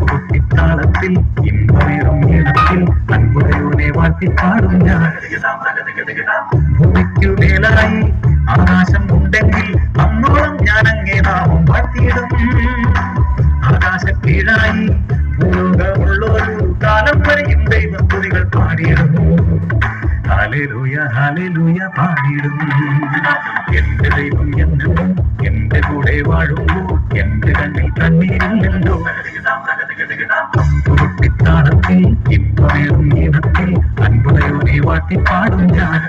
குட்டித்தாளத்தில் இன்பமேறும் இடத்தில் அன்புடையோனே வாழ்த்தி பாடும் பூமிக்கு மேலாய் കണ്ണീരില്ലല്ലോ കുട്ടിത്താളത്തിൽ ഇമ്പമേറും ഈണത്തിൽ അൻപുരയോനെ വാഴ്ത്തിപ്പാടും ഞാൻ ഭൂമിക്കു മേലായി ആകാശം ഉണ്ടെങ്കിൽ അന്നോളം ഞാൻ അങ്ങേ നാമം വാഴ്ത്തിയിടും ആകാശ കീഴായി ഭൂലോകമുള്ളൊരു കാലം വരെയും ദൈവസ്തുതികൾ പാടിയിടും ഹാലേലൂയ ഹാലേലൂയ പാടിയിടും എന്റെ ദൈവം എന്നും എന്റെ കൂടെ വാഴുമ്പോ എന്റെ കണ്ണിൽ കണ്ണീരില്ലല്ലോ കുട്ടിത്താളത്തിൽ ഇമ്പമേറും ഈണത്തിൽ അൻപുടയോനെ വാട്ടിപ്പാടും ഞാൻ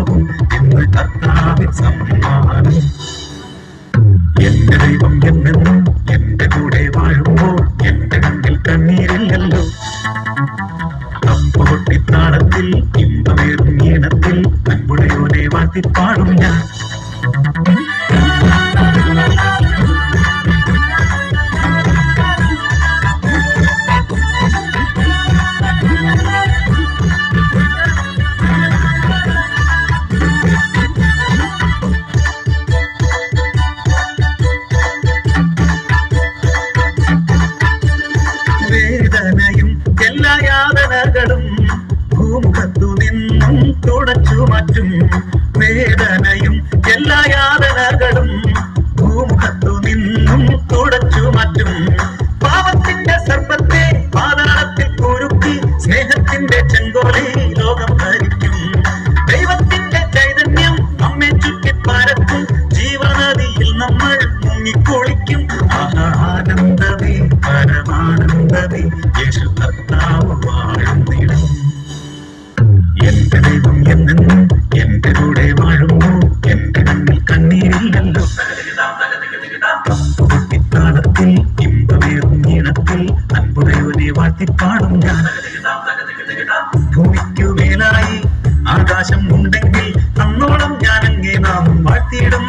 ഭൂലോകവും ഇന്ന് കർത്താവിൻ സമ്മാനം എന്റെ ദൈവം എന്നെന്നും എന്റെ കൂടെ വാഴുമ്പോൾ എന്റെ കണ്ണിൽ കണ്ണീരില്ലല്ലോ തമ്പൊട്ടിത്താളത്തിൽ ഇമ്പമേറും ഈണത്തിൽ അൻപുടയോനെ വാഴ്ത്തിപ്പാടും ഞാൻ. നിന്നും തുടച്ചു മാറ്റും വേദനയും എല്ലാ യാതനകളും. ഭൂമുഖത്തു നിന്നും തുടച്ചു മാറ്റും. പാവത്തിന്റെ സർപ്പത്തെ പാതാളത്തിൽ കുരുക്കി സ്നേഹത്തിന്റെ ചെങ്കോളി ലോകം ഭരിക്കും. ദൈവത്തിന്റെ ചൈതന്യം നമ്മെ ചുറ്റി പരത്തും ജീവനദിയിൽ നമ്മൾ മുങ്ങിക്കൊളിക്കും. ആനന്ദമേ പരമാനന്ദമേ യേശു കർത്താവ്. വാഴ്ത്തിപ്പാടും ഞാൻ ഭൂമിക്കു മേലായി ആകാശം ഉണ്ടെങ്കിൽ അന്നോളം ഞാൻ അങ്ങേ നാമം വാഴ്ത്തിയിടും.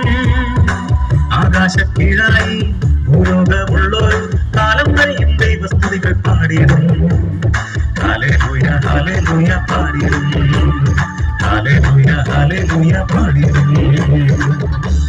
ആകാശ കീഴായി ഭൂലോകമുള്ളൊരു കാലം കഴിയും ദൈവസ്തുതികൾ പാടിയിടും. ഹാലേലൂയ ഹാലേലൂയ പാടിയിടും. ഹാലേലൂയ ഹാലേലൂയ പാടിയിടും.